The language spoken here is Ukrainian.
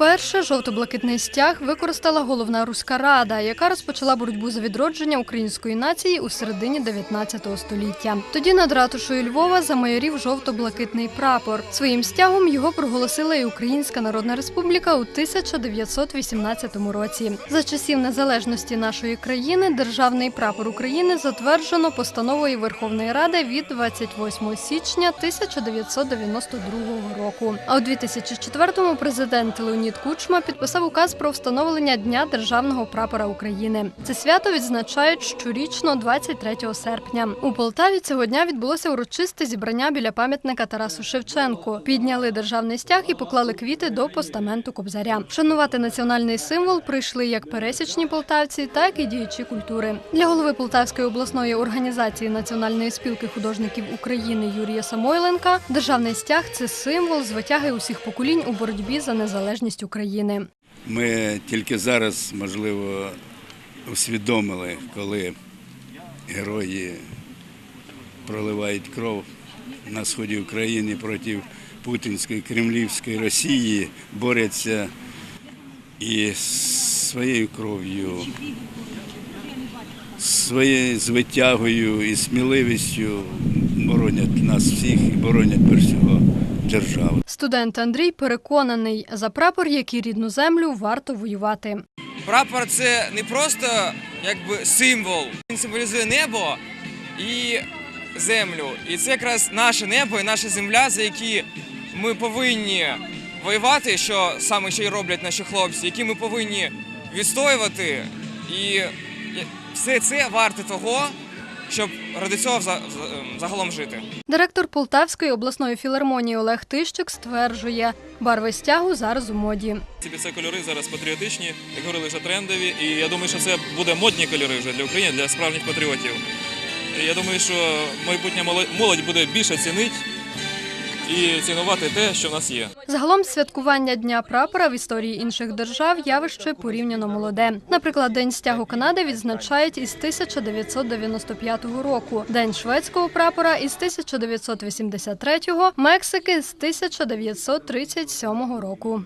Вперше жовто-блакитний стяг використала головна руська рада, яка розпочала боротьбу за відродження української нації у середині 19 століття. Тоді над ратушою Львова замайорів жовто-блакитний прапор. Своїм стягом його проголосила і Українська Народна Республіка у 1918 році. За часів незалежності нашої країни державний прапор України затверджено постановою Верховної Ради від 28 січня 1992 року. А у 2004-му президент Леонід Кучма підписав указ про встановлення Дня державного прапора України. Це свято відзначають щорічно 23 серпня. У Полтаві цього дня відбулося урочисте зібрання біля пам'ятника Тарасу Шевченку. Підняли державний стяг і поклали квіти до постаменту Кобзаря. Вшанувати національний символ прийшли як пересічні полтавці, так і діячі культури. Для голови Полтавської обласної організації Національної спілки художників України Юрія Самойленка державний стяг це символ звитяги усіх поколінь у боротьбі за незалежність України. Ми тільки зараз, можливо, усвідомили, коли герої проливають кров на сході України проти путінської кремлівської Росії, борються і своєю кров'ю, своєю звитягою і сміливістю боронять нас всіх і боронять перш всього. Студент Андрій переконаний, за прапор, як і рідну землю, варто воювати. Прапор це не просто якби символ. Він символізує небо і землю. І це якраз наше небо і наша земля, за які ми повинні воювати, що саме ще й роблять наші хлопці, які ми повинні відстоювати. І все це варте того, щоб ради цього вза- загалом жити. Директор Полтавської обласної філармонії Олег Тищик стверджує, барви стягу зараз у моді. Ці це кольори зараз патріотичні, як говорили вже трендові. І я думаю, що це буде модні кольори вже для України, для справжніх патріотів. Я думаю, що майбутня молодь- буде більше цінити і цінувати те, що в нас є. Загалом святкування Дня прапора в історії інших держав явище порівняно молоде. Наприклад, День стягу Канади відзначають із 1995 року, День шведського прапора із 1983, Мексики з 1937 року.